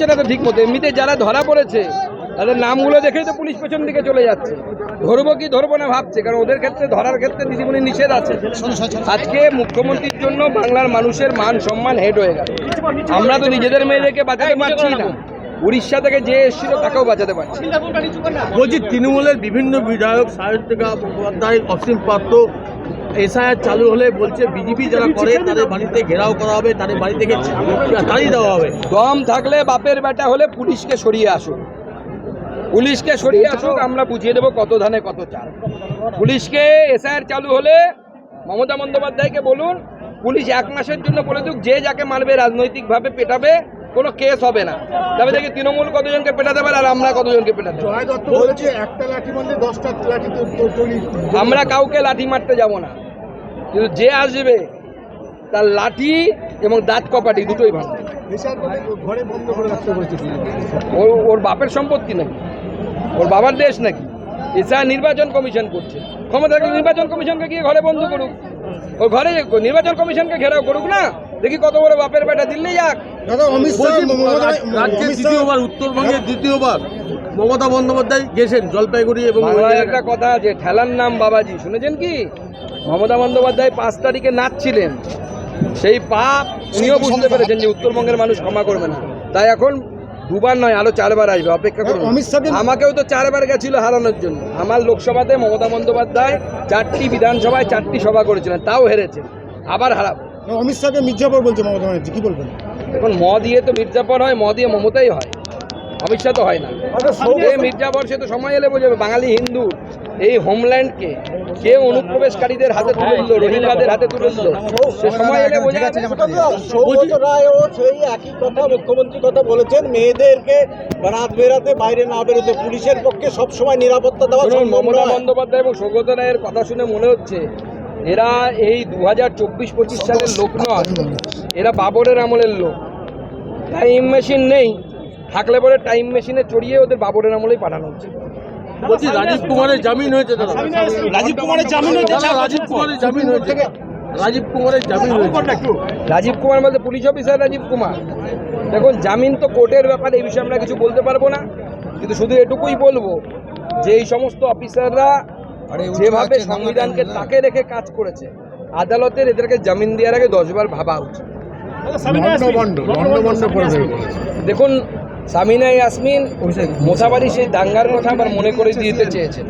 সেটা তো ঠিক মতো, এমনিতে যারা ধরা পড়েছে, তাদের নামগুলো দেখেই তো পুলিশ পেছন দিকে চলে যাচ্ছে। ধরবো কি ধরবো না ভাবছে, কারণ ওদের ক্ষেত্রে, ধরার ক্ষেত্রে দিদিমণি নিষেধ আছে। আজকে মুখ্যমন্ত্রীর জন্য বাংলার মানুষের মান সম্মান হেড হয়ে গেল। আমরা তো নিজেদের মেয়েদেরকে বাঁচাতে পারছি না। উড়িষ্যা থেকে যে এসেছিল তাকেও বাঁচাতে পারছি। না। বলছি তৃণমূলের বিভিন্ন বিধায়ক সাহিত্যিকা মুখোপাধ্যায় অসীম পাত্র এসআইআর চালু হলে বলছে বিজেপি যারা করে তাদের বাড়িতে ঘেরাও করা হবে তাদের বাড়ি থেকে তাড়িয়ে দেওয়া হবে। দম থাকলে বাপের বেটা হলে পুলিশকে সরিয়ে আসুক। পুলিশকে সরিয়ে আসুক আমরা বুঝিয়ে দেবো কত ধানে কত চাল। পুলিশকে এসআইআর চালু হলে মমতা বন্দ্যোপাধ্যায়কে বলুন পুলিশ এক মাসের জন্য বলে দিক যে যাকে মারবে রাজনৈতিকভাবে পেটাবে কোনো কেস হবে না। তবে দেখি তৃণমূল কতজনকে পেটাতে পারে আর আমরা কতজনকে পেটাতে আমরা কাউকে লাঠি মারতে যাব না। কিন্তু যে আসবে তার লাঠি এবং দাঁত কপাটি দুটোই ভাঙবে। ঘরে বন্ধ করে রাখতে বলেছে ওর ওর বাপের সম্পত্তি নাকি? ওর বাবার দেশ নাকি? এসা নির্বাচন কমিশন করছে। ক্ষমতা নির্বাচন কমিশনকে গিয়ে ঘরে বন্ধ করুক। ও ঘরে নির্বাচন কমিশনকে ঘেরাও করুক না? দেখি কত বড় বাপের বেটা দিল্লি যাক। দাদা অমিত শাহ বলছি, মমতা- রাজ্যে দ্বিতীয়বার উত্তরবঙ্গে দ্বিতীয়বার মমতা বন্দ্যোপাধ্যায় গেছেন জলপাইগুড়ি এবং একটা কথা আছে ঠেলার নাম বাবাজি শুনেছেন কি? মমতা বন্দ্যোপাধ্যায় পাঁচ তারিখে নাচছিলেন। সেই পাপ উনিও বুঝতে পেরেছেন যে উত্তরবঙ্গের মানুষ ক্ষমা করবে না। তাই এখন দুবার নয় আরও চারবার আসবে অপেক্ষা করুন। অমিত শাহকে- আমাকেও তো চারবার গেছিল হারানোর জন্য। আমার লোকসভাতে মমতা বন্দ্যোপাধ্যায় চারটি বিধানসভায় চারটি সভা করেছিলেন তাও হেরেছে। আবার হারাবো। অমিত শাহকে মির্জাপুর বলছে মমতা ব্যানার্জি কি বলবেন? এখন ম দিয়ে তো মির্জাফর হয় ম দিয়ে মমতাই হয়। অমিত শাহ তো হয় না এ মির্জাফর সে তো সময় এলে বোঝাবে বাঙালি হিন্দু। এই হোমল্যান্ডকে কে অনুপ্রবেশকারীদের হাতে তুলে দিল রোহিঙ্গাদের হাতে তুলে দিল। সে সময় এলে বোঝা যাবে সৌগত রায়ও সেই একই কথা মুখ্যমন্ত্রী কথা বলেছেন মেয়েদেরকে রাত বেরাতে বাইরে না বেরোতে পুলিশের পক্ষে সবসময় নিরাপত্তা দেওয়া মমতা বন্দ্যোপাধ্যায় এবং সৌগত রায়ের কথা শুনে মনে হচ্ছে এরা এই দু হাজার চব্বিশ পঁচিশ সালের লোক নয় এরা বাবরের আমলের লোক। টাইম মেশিন নেই থাকলে পরে টাইম মেশিনে চড়িয়ে ওদের বাবরের আমলেই পাঠানো হচ্ছে। বলছি রাজীব কুমারের জামিন হয়েছে রাজীব কুমারের জামিন হয়েছে রাজীব কুমারের জামিন হয়েছে। রাজীব কুমারের জামিন হয়েছে। রাজীব কুমার বলতে পুলিশ অফিসার রাজীব কুমার। দেখুন জামিন তো কোর্টের ব্যাপারে এই বিষয়ে আমরা কিছু বলতে পারব না। কিন্তু শুধু এটুকুই বলব যে এই সমস্ত অফিসাররা যেভাবে সংবিধানকে তাকে রেখে কাজ করেছে আদালতের এদেরকে জামিন দেওয়ার আগে দশবার ভাবা উচিত। দেখুন সামিনা ইয়াসমিন মোথাবাড়ি সেই দাঙ্গার কথা আবার মনে করে দিতে চেয়েছেন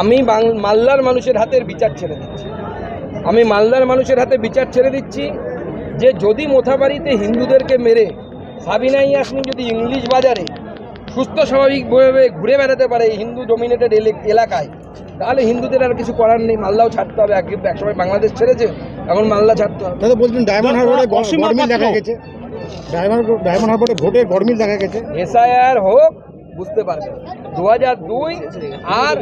আমি মালদার মানুষের হাতের বিচার ছেড়ে দিচ্ছি। আমি মালদার মানুষের হাতে বিচার ছেড়ে দিচ্ছি যে যদি মোথাবাড়িতে হিন্দুদেরকে মেরে সাবিনা ইয়াসমিন যদি ইংলিশ বাজারে সুস্থ স্বাভাবিকভাবে ঘুরে বেড়াতে পারে হিন্দু ডোমিনেটেড এলাকায় তাহলে হিন্দুদের আর কিছু করার নেই মালদাও ছাড়তে হবে এক একসময় বাংলাদেশ ছেড়েছে এখন মালদা ছাড়তে হবে। দাদা বলছেন ডায়মন্ড হারবারে গরমিল দেখা গেছে। ডায়মন্ড ডায়মন্ড হারবারে ভোটে গরমিল দেখা গেছে। এসআইআর হোক বুঝতে পারবে। দু হাজার দুই আর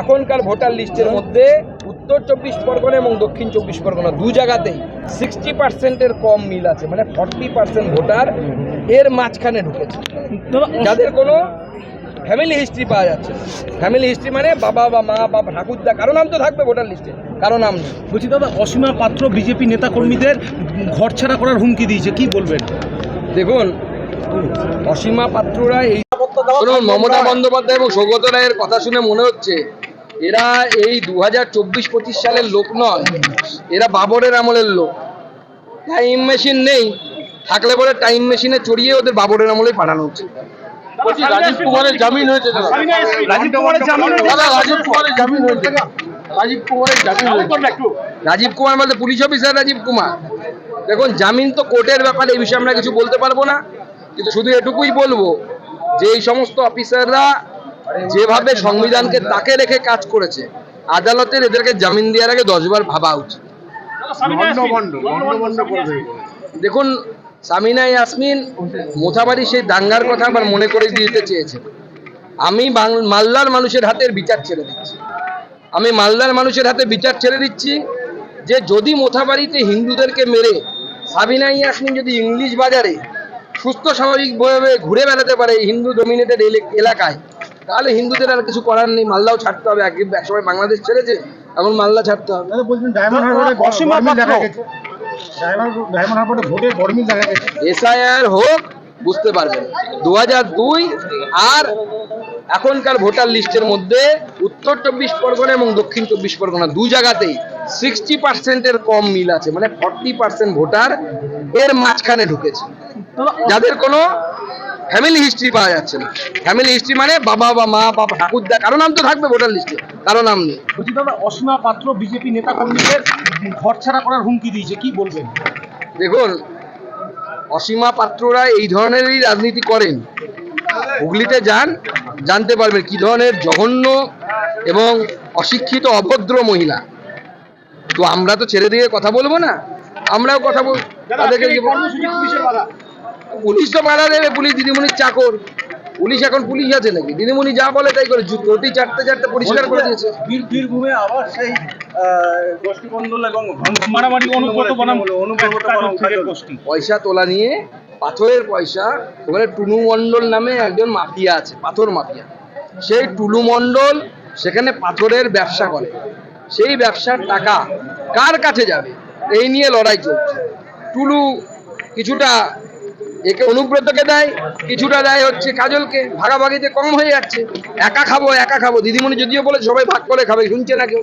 এখনকার ভোটার লিস্টের মধ্যে উত্তর চব্বিশ পরগনা এবং দক্ষিণ চব্বিশ পরগনা দু জায়গাতেই সিক্সটি পার্সেন্টের কম মিল আছে মানে ফর্টি পার্সেন্ট ভোটার এর মাঝখানে ঢুকেছে। যাদের কোনো ফ্যামিলি হিস্ট্রি পাওয়া যাচ্ছে। ফ্যামিলি হিস্ট্রি মানে বাবা বা মা বা ঠাকুরদা কারও নাম তো থাকবে ভোটার লিস্টে কারও নাম নেই। বলছি দাদা অসীমা পাত্র বিজেপি নেতাকর্মীদের ঘর ছাড়া করার হুমকি দিয়েছে কি বলবেন? দেখুন অসীমা পাত্ররা এই শুনুন মমতা বন্দ্যোপাধ্যায় এবং সৌগত রায়ের কথা শুনে মনে হচ্ছে এরা এই দু হাজার চব্বিশ পঁচিশ সালের লোক নয় এরা বাবরের আমলের লোক। টাইম মেশিন নেই থাকলে পরে টাইম মেশিনে চড়িয়ে ওদের বাবরের আমলেই পাঠানো হচ্ছে বলছি রাজীব কুমারের জামিন হয়েছে দাদা। রাজীব কুমারের জামিন দাদা রাজীব কুমারের জামিন হয়েছে। রাজীব কুমারের জামিন হয়েছে। রাজীব কুমার বলতে পুলিশ অফিসার রাজীব কুমার। দেখুন জামিন তো কোর্টের ব্যাপারে এই বিষয়ে আমরা কিছু বলতে পারব না। কিন্তু শুধু এটুকুই বলব যে এই সমস্ত অফিসাররা যেভাবে সংবিধানকে তাকে রেখে কাজ করেছে আদালতের এদেরকে জামিন দেওয়ার আগে দশবার ভাবা উচিত। দেখুন সামিনা ইয়াসমিন মোথাবাড়ি সেই দাঙ্গার কথা আবার মনে করে দিতে চেয়েছে। আমি মালদার মানুষের হাতের বিচার ছেড়ে দিচ্ছি। আমি মালদার মানুষের হাতে বিচার ছেড়ে দিচ্ছি যে যদি মোথাবাড়িতে হিন্দুদেরকে মেরে সাবিনা ইয়াসমিন যদি ইংলিশ বাজারে সুস্থ স্বাভাবিকভাবে ঘুরে বেড়াতে পারে হিন্দু ডোমিনেটেড এলাকায় তাহলে হিন্দুদের আর কিছু করার নেই। মালদাও ছাড়তে হবে। এক একসময় বাংলাদেশ ছেড়েছে এখন মালদা ছাড়তে হবে। বলছেন ডায়মন্ড এসআইআর হোক, বুঝতে পারবেন। দু দুই আর এখনকার ভোটার লিস্টের মধ্যে উত্তর চব্বিশ পরগনা এবং দক্ষিণ চব্বিশ পরগনা দু জায়গাতেই সিক্সটি পার্সেন্টের কম মিল আছে মানে ফর্টি পার্সেন্ট ভোটার এর মাঝখানে ঢুকেছে। যাদের কোনো ফ্যামিলি হিস্ট্রি পাওয়া যাচ্ছে না। ফ্যামিলি হিস্ট্রি মানে বাবা বা মা বা ঠাকুরদা, কারও নাম তো থাকবে ভোটার লিস্টে। কারও নাম নেই। বলছি দাদা অসীমা পাত্র বিজেপি নেতা কর্মীদের ঘর ছাড়া করার হুমকি দিয়েছে কি বলবেন? দেখুন অসীমা পাত্ররা এই ধরনেরই রাজনীতি করেন। হুগলিতে যান জানতে পারবেন কি ধরনের জঘন্য এবং অশিক্ষিত অভদ্র মহিলা। তো আমরা তো ছেড়ে দিয়ে কথা বলব না। আমরাও কথা বল তাদেরকে বলব? পুলিশ তো বাধা দেবে পুলিশ দিদিমণির চাকর। পুলিশ এখন পুলিশ আছে নাকি? দিদিমণি যা বলে তাই করে রুটি চাটতে চাটতে পরিষ্কার করে দিয়েছে। বীরভূমে আবার সেই গোষ্ঠীমণ্ডল এবং মারামারি অনুব্রত বনাম থেকে গোষ্ঠী। পয়সা তোলা নিয়ে পাথরের পয়সা ওখানে টুনু মণ্ডল নামে একজন মাফিয়া আছে পাথর মাফিয়া। সেই টুলু মণ্ডল সেখানে পাথরের ব্যবসা করে। সেই ব্যবসার টাকা কার কাছে যাবে? এই নিয়ে লড়াই চলছে। টুলু কিছুটা একে অনুব্রতকে দেয়, কিছুটা দেয় হচ্ছে কাজলকে, ভাগাভাগিতে কম হয়ে যাচ্ছে। একা খাব একা খাব। দিদিমণি যদিও বলে সবাই ভাগ করে খাবে, শুনছে না কেউ।